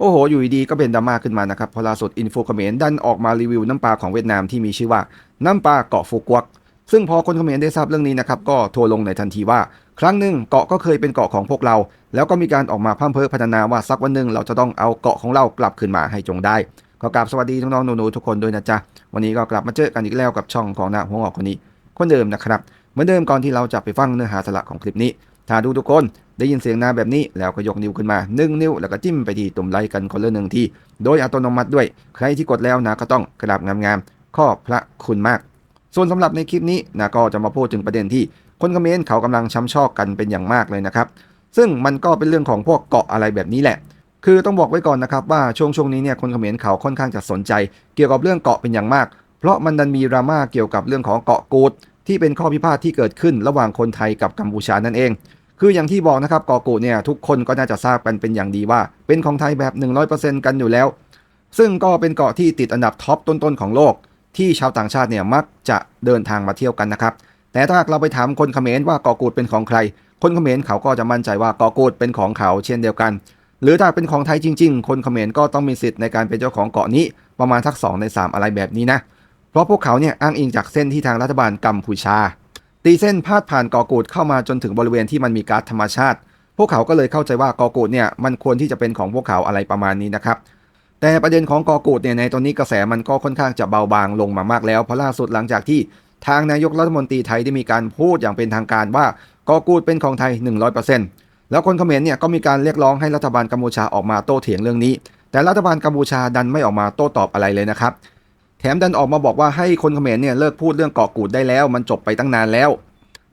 โอ้โห อยู่ดีๆก็เป็นดราม่าขึ้นมานะครับพอล่าสุดอินโฟเขมรดันออกมารีวิวน้ำปลาของเวียดนามที่มีชื่อว่าน้ำปลาเกาะฟูกวกซึ่งพอคนเขมรได้ทราบเรื่องนี้นะครับก็ทัวร์ลงในทันทีว่า ครั้งหนึ่งเกาะก็เคยเป็นเกาะของพวกเรา แล้วก็มีการออกมาพร่ำเพ้อพัฒนาว่าสักวันหนึ่งเราจะต้องเอาเกาะของเรากลับคืนมาให้จงได้ขอกราบสวัสดีน้องๆหนูๆทุกคนด้วยนะจ๊ะวันนี้ก็กลับมาเจอกันอีกแล้วกับช่องของนาหัวงอกคนนี้คนเดิมนะครับ เหมือนเดิมก่อนที่เราจะไปฟังเนื้อหาสาระของคลิปนี้ถ้าดูทุกคน ได้ยินเสียงนาแบบนี้แล้วก็ยกนิ้วขึ้นมาหนึ่งนิ้วแล้วก็จิ้มไปที่ตุ่มไลค์กันคนละหนึ่งทีโดยอัตโนมัติด้วย ใครที่กดแล้วนะก็ต้องกราบงามๆขอบพระคุณมาก ส่วนสำหรับในคลิปนี้นะก็จะมาพูดถึงประเด็นที่คนคอมเมนต์เขากำลังช้ำชอกกันเป็นอย่างมากเลยนะครับ ซึ่งมันก็เป็นเรื่องของพวกเกาะอะไรแบบนี้แหละ คือต้องบอกไว้ก่อนนะครับว่าช่วงช่วงนี้เนี่ยคนคอมเขมรเขาค่อนข้างจะสนใจ เกี่ยวกับเรื่องเกาะเป็นอย่างมาก เพราะมันดันมีดราม่าเกี่ยวกับเรื่องของเกาะกูดที่เป็นข้อพิพาทที่เกิดขึ้นระหว่างคนไทยกับกัมพูชานั่นเอง คืออย่างที่บอกนะครับเกาะกูดเนี่ยทุกคนก็น่าจะทราบกันเป็นอย่างดีว่า เป็นของไทยแบบ 100%กันอยู่แล้ว ซึ่งก็เป็นเกาะที่ติดอันดับท็อปต้นๆของโลก ที่ชาวต่างชาติเนี่ยมักจะเดินทางมาเที่ยวกันนะครับ แต่ถ้าเราไปถามคนเขมรว่าเกาะกูดเป็นของใคร คนเขมรเขาก็จะมั่นใจว่าเกาะกูดเป็นของเขาเช่นเดียวกัน หรือถ้าเป็นของไทยจริง ๆ คนเขมรก็ต้องมีสิทธิ์ในการเป็นเจ้าของเกาะนี้ประมาณทัก2ใน3 อะไรแบบนี้นะ เพราะพวกเขาเนี่ยอ้างอิงจากเส้นที่ทางรัฐบาลกัมพูชา ตีเส้นพาดผ่านกาะกูดเข้ามาจนถึงบริเวณที่มันมีก๊าซธรรมชาติ พวกเขาก็เลยเข้าใจว่ากาะกูดเนี่ยมันควรที่จะเป็นของพวกเขาอะไรประมาณนี้นะครับแต่ประเด็นของกอกูดเนี่ยในตอนนี้กระแสมันก็ค่อนข้างจะเบาบางลงมามากแล้วเพราะล่าสุดหลังจากที่ทางนายกรัฐมนตรีไทยได้มีการพูดอย่างเป็นทางการว่ากอกูดเป็นของไทย 100%แล้วคนเขมรเนี่ยก็มีการเรียกร้องให้รัฐบาลกัมพูชาออกมาโต้เถียงเรื่องนี้ แต่รัฐบาลกัมพูชาดันไม่ออกมาโต้ตอบอะไรเลยนะครับ แถมดันออกมาบอกว่าให้คนเขมรเนี่ยเลิกพูดเรื่องเกาะกูดได้แล้ว มันจบไปตั้งนานแล้ว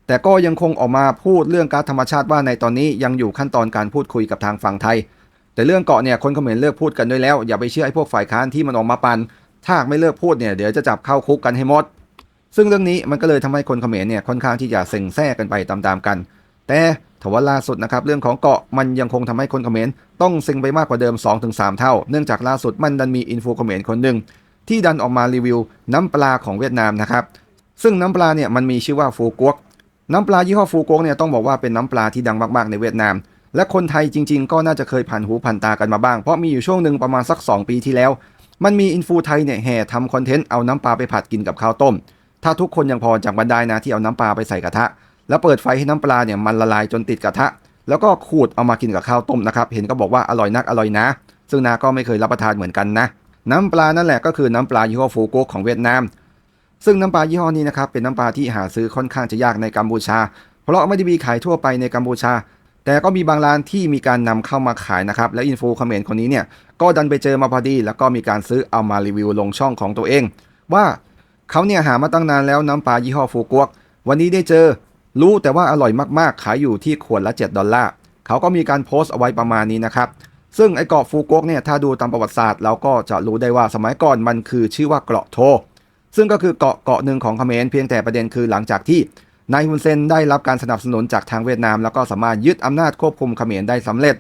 แต่ก็ยังคงออกมาพูดเรื่องกาซธรรมชาติว่าในตอนนี้ยังอยู่ขั้นตอนการพูดคุยกับทางฝั่งไทย แต่เรื่องเกาะเนี่ยคนเขมรเลิกพูดกันด้วยแล้ว อย่าไปเชื่อไอ้พวกฝ่ายค้านที่มันออกมาปันถ้าไม่เลิกพูดเนี่ยเดี๋ยวจะจับเข้าคุกกันให้หมด ซึ่งเรื่องนี้มันก็เลยทำให้คนเขมรเนี่ยค่อนข้างที่จะเซ็งแซ่กันไปตามๆกัน แต่ทว่าล่าสุดนะครับเรื่องของเกาะมันยังคงทำให้คนเขมรต้องเซ็งไปมากกว่าเดิม 2-3 เท่า เนื่องจากล่าสุดมันดันมีอินฟูเขมรคนหนึ่ง ที่ดันออกมารีวิวน้ำปลาของเวียดนามนะครับ ซึ่งน้ำปลาเนี่ยมันมีชื่อว่าฟูกวกน้ำปลายี่ห้อฟูกวกเนี่ยต้องบอกว่าเป็นน้ำปลาที่ดังมากๆในเวียดนาม และคนไทยจริง ๆ ก็น่าจะเคยผ่านหูผ่านตากันมาบ้าง เพราะมีอยู่ช่วงหนึ่งประมาณสัก 2 ปีที่แล้ว มันมีอินฟูไทยเนี่ยแห่ทำคอนเทนต์เอาน้ำปลาไปผัดกินกับข้าวต้ม ถ้าทุกคนยังพอจำกันไดนะที่เอาน้ำปลาไปใส่กระทะ แล้วเปิดไฟให้น้ำปลาเนี่ยมันละลายจนติดกระทะ แล้วก็ขูดเอามากินกับข้าวต้มนะครับเห็นก็บอกว่าอร่อยนักอร่อยนะ ซึ่งนาก็ไม่เคยรับประทานเหมือนกันนะ น้ำปลานั่นแหละก็คือน้ำปลายี่ห้อฟูโกของเวียดนาม ซึ่งน้ำปลายี่ห้อนี้นะครับเป็นน้ำปลาที่หาซื้อค่อนข้างจะยากในกัมพูชา เพราะไม่ได้มีขายทั่วไปในกัมพูชา แต่ก็มีบางร้านที่มีการนำเข้ามาขายนะครับ และอินฟูเขมรคนนี้เนี่ยก็ดันไปเจอมาพอดี แล้วก็มีการซื้อเอามารีวิวลงช่องของตัวเอง ว่าเขาเนี่ยหามาตั้งนานแล้วน้ำปลายี่ห้อฟูกวกวันนี้ได้เจอ รู้แต่ว่าอร่อยมากๆ ขายอยู่ที่ขวดละ 7 ดอลลาร์เขาก็มีการโพสต์เอาไว้ประมาณนี้นะครับ ซึ่งไอ้เกาะฟูกกเนี่ยถ้าดูตามประวัติศาสตร์เราก็จะรู้ได้ว่าสมัยก่อนมันคือชื่อว่าเกาะโท ซึ่งก็คือเกาะเกาะหนึ่งของเขมรเพียงแต่ประเด็นคือหลังจากที่นายฮุนเซนได้รับการสนับสนุนจากทางเวียดนาม แล้วก็สามารถยึดอำนาจควบคุมเขมรได้สำเร็จ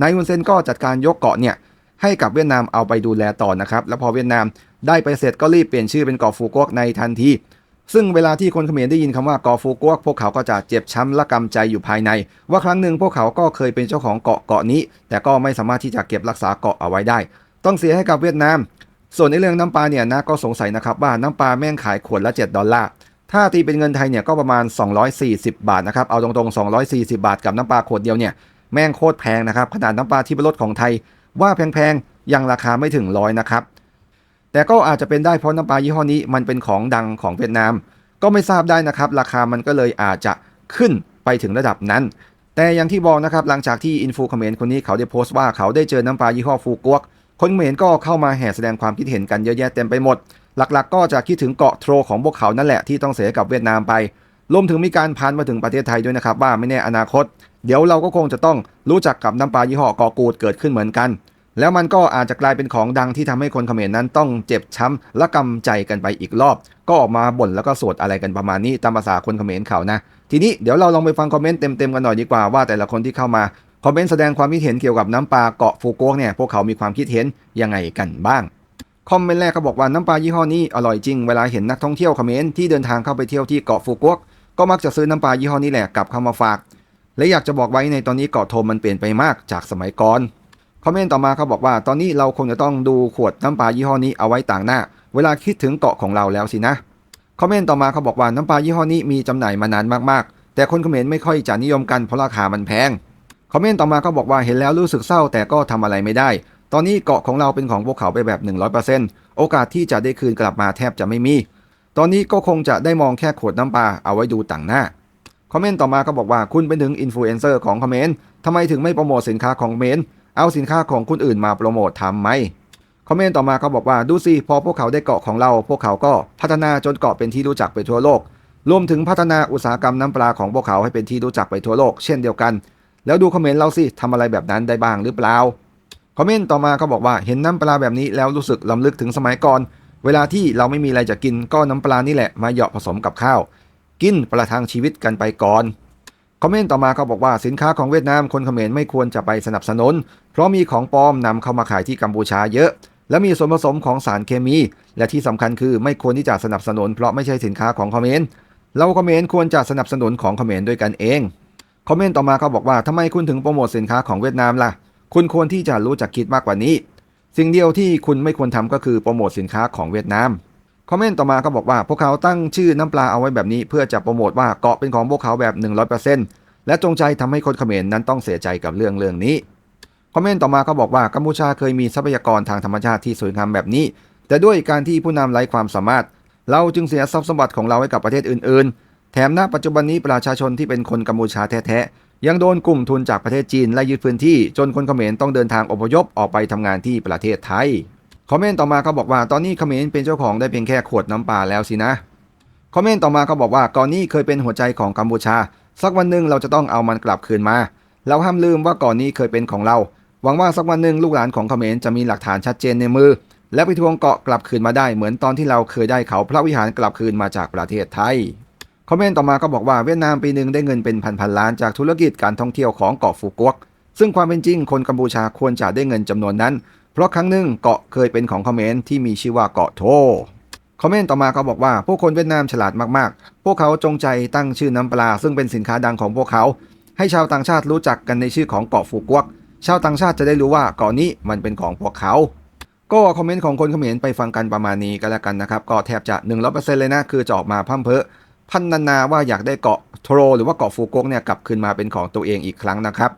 นายฮุนเซนก็จัดการยกเกาะเนี่ยให้กับเวียดนามเอาไปดูแลต่อนะครับ แล้วพอเวียดนามได้ไปเสร็จก็รีบเปลี่ยนชื่อเป็นเกาะฟูกกในทันที ซึ่งเวลาที่คนเขมรได้ยินคำว่าเกาะฟูกวกพวกเขาก็จะเจ็บช้ำและกำใจอยู่ภายใน ว่าครั้งหนึ่งพวกเขาก็เคยเป็นเจ้าของเกาะเกาะนี้ แต่ก็ไม่สามารถที่จะเก็บรักษาเกาะเอาไว้ได้ ต้องเสียให้กับเวียดนาม ส่วนในเรื่องน้ำปลาเนี่ยนะก็สงสัยนะครับว่าน้ำปลาแม่งขายขวดละ 7 ดอลลาร์ถ้าตีเป็นเงินไทยเนี่ยก็ประมาณ 240 บาทนะครับเอาตรงๆ 240 บาทกับน้ำปลาขวดเดียวเนี่ยแม่งโคตรแพงนะครับขนาดน้ำปลาที่เป็นรสของไทย ว่าแพงๆยังราคาไม่ถึงร้อยนะครับ แต่ก็อาจจะเป็นได้เพราะน้ำปลายี่ห้อนี้มันเป็นของดังของเวียดนาม ก็ไม่ทราบได้นะครับ ราคามันก็เลยอาจจะขึ้นไปถึงระดับนั้น แต่อย่างที่บอกนะครับหลังจากที่อินฟูเขมรคนนี้เขาได้โพสต์ว่าเขาได้เจอน้ำปลายี่ห้อฟูกวก คนเขมรก็เข้ามาแห่แสดงความคิดเห็นกันเยอะแยะเต็มไปหมด หลักๆ ก็จะคิดถึงเกาะโทรของพวกเขานั่นแหละที่ต้องเสียกับเวียดนามไปรวมถึงมีการพันมาถึงประเทศไทยด้วยนะครับว่าไม่แน่อนาคต เดี๋ยวเราก็คงจะต้องรู้จักกับน้ำปลายี่ห้อกอกูดเกิดขึ้นเหมือนกัน แล้วมันก็อาจจะกลายเป็นของดังที่ทำให้คนเขมรนั้นต้องเจ็บช้ำและกำใจกันไปอีกรอบ ก็ออกมาบ่นแล้วก็สวดอะไรกันประมาณนี้ตามภาษาคนเขมรเขานะ ทีนี้เดี๋ยวเราลองไปฟังคอมเมนต์เต็มๆกันหน่อยดีกว่าว่าแต่ละคนที่เข้ามาคอมเมนต์แสดงความคิดเห็นเกี่ยวกับน้ำปลาเกาะฟูโกกเนี่ยพวกเขามีความคิดเห็นยังไงกันบ้างคอมเมนต์แรกก็บอกว่าน้ำปลายี่ห้อนี้อร่อยจริงเวลาเห็นนักท่องเที่ยวเขมรที่เดินทางเข้าไปเที่ยวที่เกาะฟูกวกก็มักจะซื้อน้ำปลายี่ห้อนี้แหละกลับเข้ามาฝาก และอยากจะบอกไว้ในตอนนี้เกาะโทมมันเปลี่ยนไปมากจากสมัยก่อน คอมเมนต์ต่อมาเขาบอกว่า ตอนนี้เราคงจะต้องดูขวดน้ำปลายี่ห้อนี้เอาไว้ต่างหน้า เวลาคิดถึงเกาะของเราแล้วสินะคอมเมนต์ต่อมาเขาบอกว่าน้ำปลายี่ห้อนี้มีจำหน่ายมานานมากๆ แต่คนเขมรไม่ค่อยจะนิยมกันเพราะราคามันแพงคอมเมนต์ต่อมาเขาบอกว่าเห็นแล้วรู้สึกเศร้าแต่ก็ทำอะไรไม่ได้ ตอนนี้เกาะของเราเป็นของพวกเขาไปแบบ 100%โอกาสที่จะได้คืนกลับมาแทบจะไม่มี ตอนนี้ก็คงจะได้มองแค่ขวดน้ำปลาเอาไว้ดูต่างหน้าคอมเมนต์ต่อมาก็บอกว่าคุณเป็นถึงอินฟลูเอนเซอร์ของคอมเมนต์ทำไมถึงไม่โปรโมทสินค้าของคอมเมนต์ เอาสินค้าของคนอื่นมาโปรโมททำไหมคอมเมนต์ต่อมาเขาบอกว่าดูสิพอพวกเขาได้เกาะของเรา พวกเขาก็พัฒนาจนเกาะเป็นที่รู้จักไปทั่วโลก รวมถึงพัฒนาอุตสาหกรรมน้ำปลาของพวกเขาให้เป็นที่รู้จักไปทั่วโลก เช่นเดียวกัน แล้วดูคอมเมนต์เราสิทำอะไรแบบนั้นได้บ้างหรือเปล่าคอมเมนต์ต่อมาเขาบอกว่าเห็นน้ำปลาแบบนี้แล้วรู้สึกลำลึกถึงสมัยก่อน เวลาที่เราไม่มีอะไรจะกินก็น้ำปลานี่แหละมาเหยาะผสมกับข้าว กินประทังชีวิตกันไปก่อน คอมเมนต์ต่อมาเขาบอกว่าสินค้าของเวียดนามคนเขมรไม่ควรจะไปสนับสนุน เพราะมีของปลอมนำเข้ามาขายที่กัมพูชาเยอะ และมีส่วนผสมของสารเคมี และที่สำคัญคือไม่ควรที่จะสนับสนุน เพราะไม่ใช่สินค้าของเขมรเราเขมรควรจะสนับสนุนของเขมรด้วยกันเองคอมเมนต์ต่อมาเขาบอกว่าทำไมคุณถึงโปรโมทสินค้าของเวียดนามล่ะ คุณควรที่จะรู้จักคิดมากกว่านี้ สิ่งเดียวที่คุณไม่ควรทำก็คือโปรโมทสินค้าของเวียดนาม คอมเมนต์ต่อมาก็บอกว่าพวกเขาตั้งชื่อน้ำปลาเอาไว้แบบนี้ เพื่อจะโปรโมทว่าเกาะเป็นของพวกเขาแบบ 100%และจงใจทำให้คนเขมรนนั้นต้องเสียใจกับเรื่องเรื่องนี้ คอมเมนต์ต่อมาก็บอกว่ากัมพูชาเคยมีทรัพยากรทางธรรมชาติที่สวยงามแบบนี้ แต่ด้วยการที่ผู้นำไร้ความสามารถ เราจึงเสียทรัพย์สมบัติของเราให้กับประเทศอื่น ๆ แถมณปัจจุบันนี้ประชาชนที่เป็นคนกัมพูชาแท้ๆยังโดนกลุ่มทุนจากประเทศจีนไล่ยึดพื้นที่ จนคนเขมรต้องเดินทางอพยพออกไปทำงานที่ประเทศไทย คอมเมนต์ต่อมาเขาบอกว่าตอนนี้เขมรเป็นเจ้าของได้เพียงแค่ขวดน้ำปลาแล้วสินะคอมเมนต์ต่อมาเขาบอกว่าก่อนนี้เคยเป็นหัวใจของกัมพูชา สักวันหนึ่งเราจะต้องเอามันกลับคืนมา เราห้ามลืมว่าก่อนนี้เคยเป็นของเรา หวังว่าสักวันหนึ่งลูกหลานของเขมรจะมีหลักฐานชัดเจนในมือ และไปทวงเกาะกลับคืนมาได้เหมือนตอนที่เราเคยได้เขาพระวิหารกลับคืนมาจากประเทศไทยคอมเมนต์ต่อมาก็บอกว่าเวียดนามปีหนึ่งได้เงินเป็นพันๆล้านจากธุรกิจการท่องเที่ยวของเกาะฟูกวกซึ่งความเป็นจริงคนกัมพูชาควรจะได้เงินจำนวนนั้น เพราะครั้งหนึ่งเกาะเคยเป็นของเขมรที่มีชื่อว่าเกาะโทคอมเมนต์ต่อมาเขาบอกว่าพวกคนเวียดนามฉลาดมากๆ พวกเขาจงใจตั้งชื่อน้ำปลา ซึ่งเป็นสินค้าดังของพวกเขา ให้ชาวต่างชาติรู้จักกันในชื่อของเกาะฟูกวก ชาวต่างชาติจะได้รู้ว่าเกาะนี้มันเป็นของพวกเขา ก็คอมเมนต์ของคนเขมรไปฟังกันประมาณนี้ก็แล้วกันนะครับ ก็แทบจะ 100%เลยนะ คือจะออกมาพั่มเพอพันนานาว่าอยากได้เกาะโทรหรือว่าเกาะฟูกวกเนี่ยกลับคืนมาเป็นของตัวเองอีกครั้งนะครับ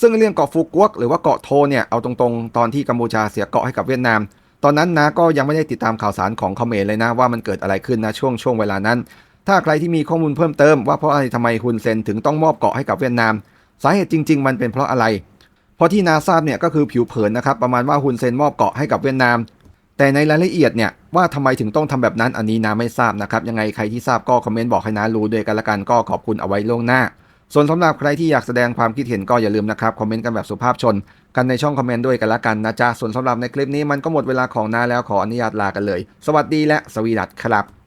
ซึ่งเรื่องเกาะฟูกวกหรือว่าเกาะโทเนี่ยเอาตรงๆ ตอนที่กัมพูชาเสียเกาะให้กับเวียดนาม ตอนนั้นนะก็ยังไม่ได้ติดตามข่าวสารของเขมรเลยนะว่ามันเกิดอะไรขึ้นนะช่วงช่วงเวลานั้น ถ้าใครที่มีข้อมูลเพิ่มเติมว่าเพราะอะไรทำไมฮุนเซนถึงต้องมอบเกาะให้กับเวียดนาม สาเหตุจริง ๆ มันเป็นเพราะอะไร เพราะที่นาทราบเนี่ยก็คือผิวเผินนะครับประมาณว่าฮุนเซนมอบเกาะให้กับเวียดนาม แต่ในรายละเอียดเนี่ยว่าทำไมถึงต้องทำแบบนั้นอันนี้นาไม่ทราบนะครับยังไงใครที่ทราบก็คอมเมนต์บอกให้นารู้ด้วยกันละกันก็ขอบคุณเอาไว้ล่วงหน้า ส่วนสำหรับใครที่อยากแสดงความคิดเห็นก็อย่าลืมนะครับคอมเมนต์กันแบบสุภาพชน กันในช่องคอมเมนต์ด้วยกันละกันนะจ๊ะส่วนสำหรับในคลิปนี้มันก็หมดเวลาของนาแล้วขออนุญาตลากันเลย สวัสดีและสวีดัสครับ